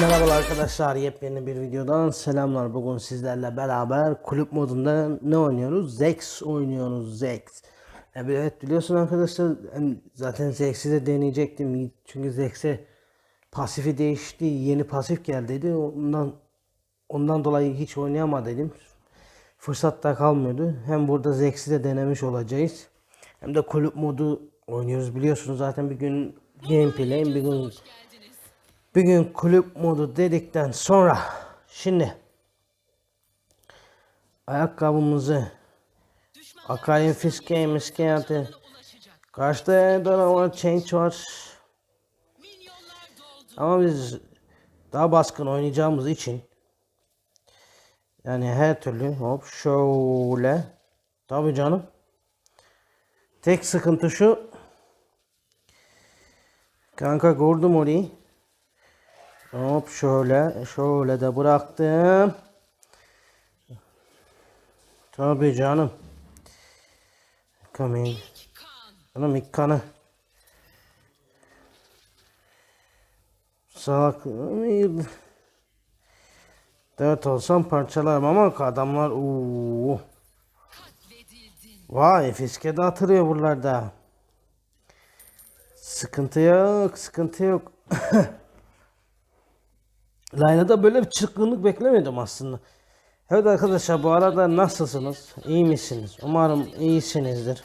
Merhabalar arkadaşlar. Yepyeni bir videodan selamlar. Bugün sizlerle beraber kulüp modunda ne oynuyoruz? Zex oynuyoruz Zex. Evet biliyorsun arkadaşlar zaten Zex'i de deneyecektim. Çünkü Zex'e pasifi değişti yeni pasif geldiydi. Ondan ondan dolayı hiç oynayamadım. Fırsat da kalmıyordu. Hem burada Zex'i de denemiş olacağız hem de kulüp modu oynuyoruz. Biliyorsunuz zaten bir gün gameplay bir gün bir gün kulüp modu dedikten sonra şimdi ayakkabımızı Akay'ın fiske miske atı Karşıda Donovan Change var. Ama biz daha baskın oynayacağımız için yani her türlü hop şöyle. Tabi canım. Tek sıkıntı şu kanka gördüm orayı Hop şöyle şöyle de bıraktım. Tabii canım. Coming. Canım ilk kanı. Salak. Dört olsam parçalarım ama adamlar uuu. Vay fiske de atılıyor buralarda. Sıkıntı yok, sıkıntı yok. Layla'da böyle bir çırpınlık beklemiyordum aslında. Evet arkadaşlar bu arada nasılsınız? İyi misiniz? Umarım iyisinizdir.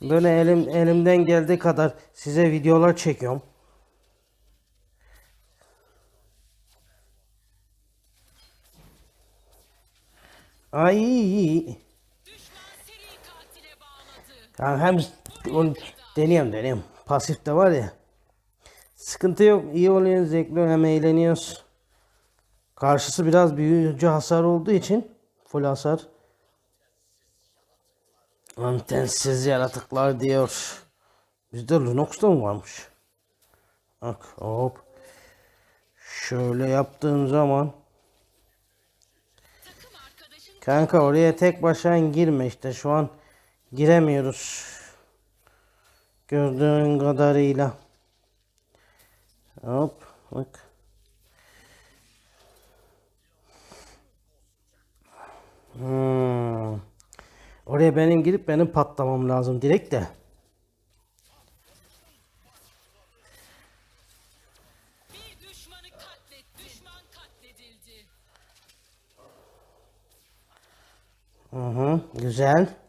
Böyle elim elimden geldiği kadar size videolar çekiyorum. Ay. Yani hem deniyorum deniyorum. Pasif de var ya. Sıkıntı yok. İyi oluyor. Zevkli hem eğleniyoruz. Karşısı biraz büyücü hasar olduğu için full hasar. Antensiz yaratıklar diyor. Bizde Lunox'ta mı varmış? Bak hop. Şöyle yaptığın zaman Kanka oraya tek başına girme işte şu an giremiyoruz. Gördüğün kadarıyla. Hop bak. Hmm. Oraya benim girip benim patlamam lazım direkt de. Hı, güzel.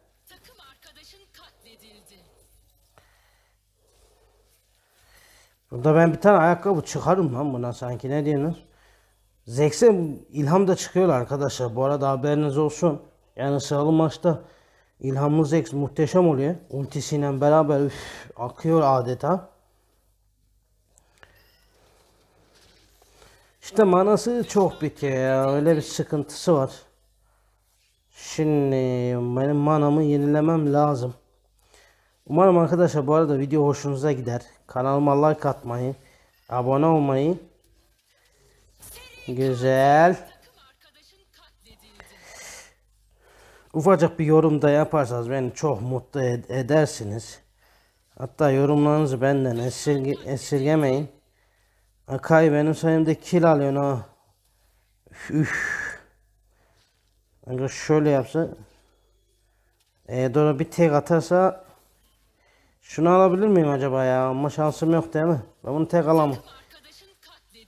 Burada ben bir tane ayakkabı çıkarım lan buna sanki ne diyorsunuz? Zex'e ilham da çıkıyor arkadaşlar. Bu arada haberiniz olsun. Yani sıralı maçta ilhamlı Zex muhteşem oluyor. Ultisiyle beraber üf, akıyor adeta. İşte manası çok bitiyor ya. Öyle bir sıkıntısı var. Şimdi benim manamı yenilemem lazım. Umarım arkadaşlar bu arada video hoşunuza gider. Kanalıma like atmayı, abone olmayı. Güzel. Ufacık bir yorum da yaparsanız beni çok mutlu ed- edersiniz. Hatta yorumlarınızı benden esirge esirgemeyin. Akay benim sayemde kill alıyorsun ha. Üf, şöyle yapsa. E doğru bir tek atarsa şunu alabilir miyim acaba ya? Ama şansım yok değil mi? Ben bunu tek alamam.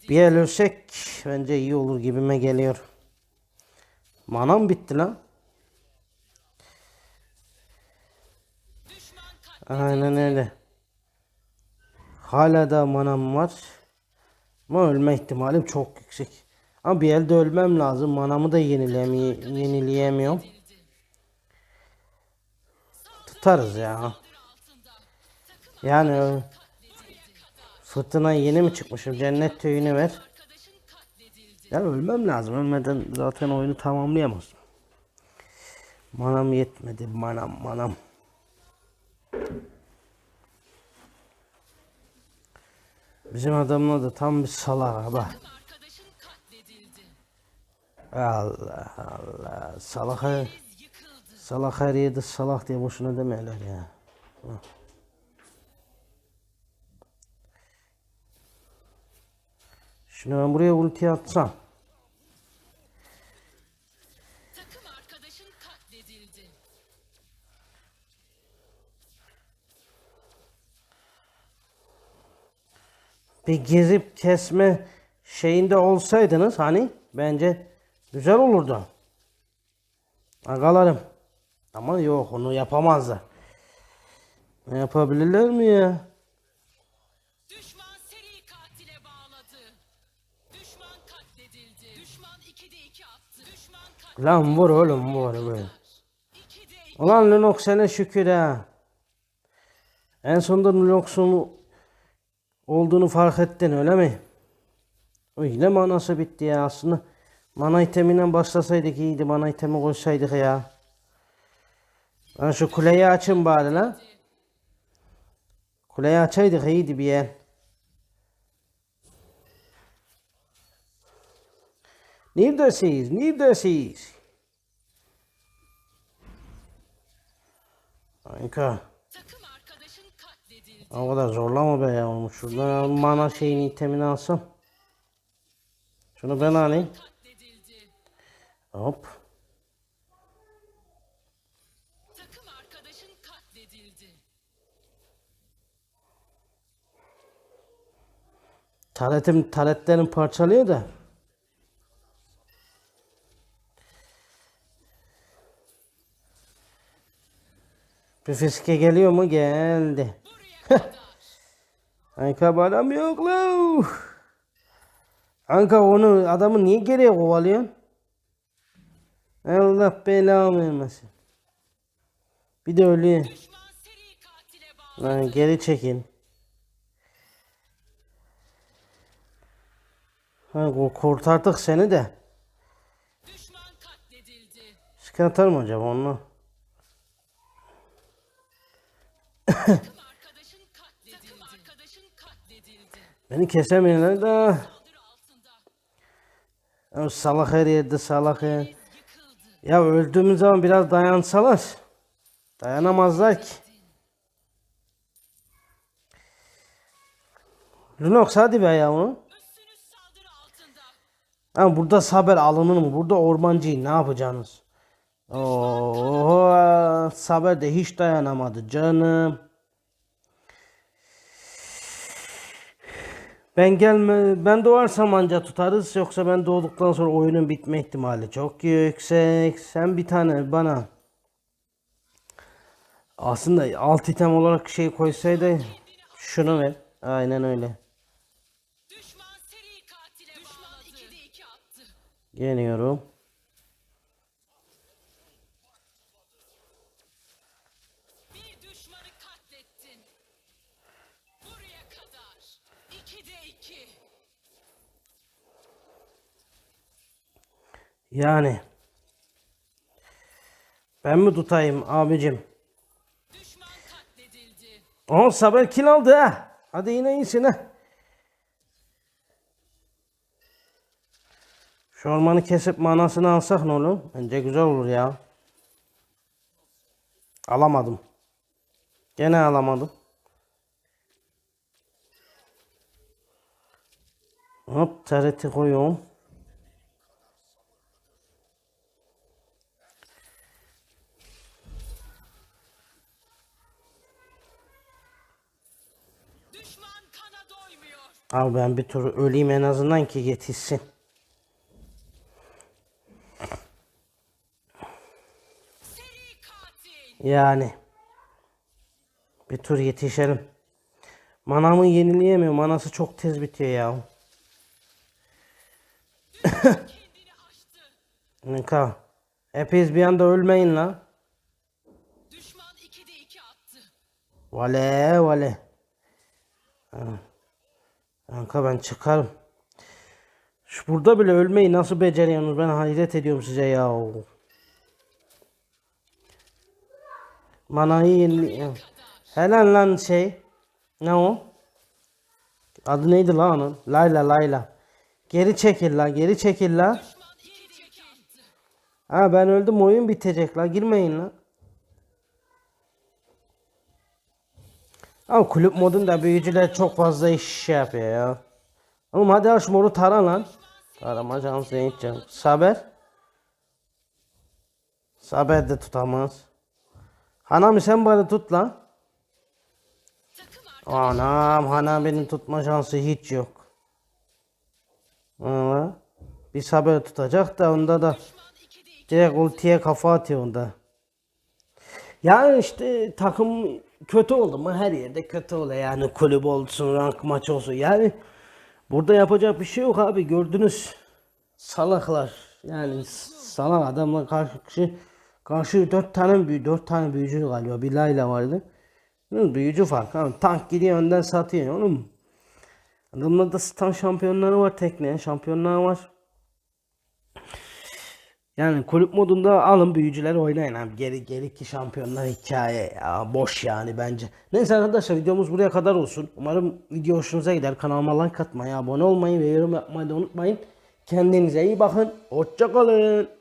Bir el ölsek bence iyi olur gibime geliyor. Manam bitti lan. Aynen öyle. Hala da manam var. Ama ölme ihtimalim çok yüksek. Ama bir elde ölmem lazım. Manamı da yenileyemi yenileyemiyorum. Tutarız ya. Yani fırtına yeni mi çıkmışım? Cennet tüyünü ver. arkadaşın katledildi. Ya ölmem lazım. Ölmeden zaten oyunu tamamlayamaz. Manam yetmedi. Manam manam. Bizim adamlar da tam bir salak katledildi. Allah Allah. Salak her, salak her yerde salak diye boşuna demeyeler ya. Şimdi ben buraya ulti atsam. Takım arkadaşın katledildi. bir gezip kesme şeyinde olsaydınız hani bence güzel olurdu. Agalarım. Ama yok onu yapamazlar. Ne yapabilirler mi ya? Katledildi. Düşman 2'de 2 attı. Düşman katledildi. Lan vur oğlum vur böyle. 2'de 2. Ulan Linux sana şükür ha. En sonunda Linux'un olduğunu fark ettin öyle mi? O yine manası bitti ya aslında. Mana iteminden başlasaydık iyiydi. Mana itemi koysaydık ya. Lan şu kuleyi açın bari lan. Kuleyi açaydık iyiydi bir yer. Neredesiniz? Neredesiniz? Kanka. O kadar zorlama be ya. Şuradan mana şeyini itemini alsam. Şunu ben alayım. Hop. Taretim taretlerim parçalıyor da. Bir fiske geliyor mu? Geldi. Kadar. Kanka adam yok lan. Kanka onu adamı niye geriye kovalıyorsun? Allah belamı vermesin. Bir de ölüyor. Lan geri çekin. Ha, kurtardık seni de. Sıkıntı mı acaba onu? Takım arkadaşın katledildi. Takım arkadaşın katledildi. Beni kesemiyorlar da. Saldırı altında. Ya salak her yerde salak ya. Ya öldüğümüz zaman biraz dayansalar. Dayanamazlar ki. Lunox hadi be ya onu. Ha burada saber alınır mı? Burada ormancıyı ne yapacaksınız? Oo, saber de hiç dayanamadı canım. Ben gelme ben doğarsam anca tutarız yoksa ben doğduktan sonra oyunun bitme ihtimali çok yüksek. Sen bir tane bana aslında alt item olarak şey koysaydı şunu ver. Aynen öyle. Düşman Yani. Ben mi tutayım abicim? Düşman katledildi. O Saber kill aldı ha. Hadi yine iyisin ha. Şu ormanı kesip manasını alsak ne olur? Bence güzel olur ya. Alamadım. Gene alamadım. Hop tareti koyuyorum. Düşman kana Al ben bir tur öleyim en azından ki yetişsin. Yani. Bir tur yetişelim. Manamı yenileyemiyor. Manası çok tez bitiyor ya. Nika. Hepiniz bir anda ölmeyin la. Düşman 2'de 2 attı. Vale vale. Ha. Kanka ben çıkarım. Şu burada bile ölmeyi nasıl beceriyorsunuz? Ben hayret ediyorum size ya. Manayı yenile... Helal lan şey. Ne o? Adı neydi lan onun? Layla Layla. Geri çekil la geri çekil la. Düşman 2'de 2 attı. Ha ben öldüm oyun bitecek la girmeyin la. Ama kulüp modunda büyücüler çok fazla iş şey yapıyor ya. Oğlum hadi aç moru tara lan. Tarama şansı hiç yok. Saber. Saber de tutamaz. Hanami sen bari tut lan. Anam Hanami'nin tutma şansı hiç yok. Ama bir Saber tutacak da onda da düşman 2'de 2. direkt ultiye kafa atıyor onda. Yani işte takım kötü oldu mu? Her yerde kötü oluyor. Yani kulüp olsun rank maç olsun. Yani burada yapacak bir şey yok abi. Gördünüz. Salaklar. Yani salak adamla karşı karşı dört tane büyü dört tane büyücü galiba. Bir Layla vardı. Büyücü fark abi. Tank gidiyor önden satıyor. Oğlum. Adamlarda stan şampiyonları var tekne şampiyonlar var. Yani kulüp modunda alın büyücüler oynayın abi. Geri geri ki şampiyonlar hikaye ya boş yani bence. Neyse arkadaşlar videomuz buraya kadar olsun. Umarım video hoşunuza gider. Kanalıma like atmayı, abone olmayı ve yorum yapmayı da unutmayın. Kendinize iyi bakın. Hoşça kalın.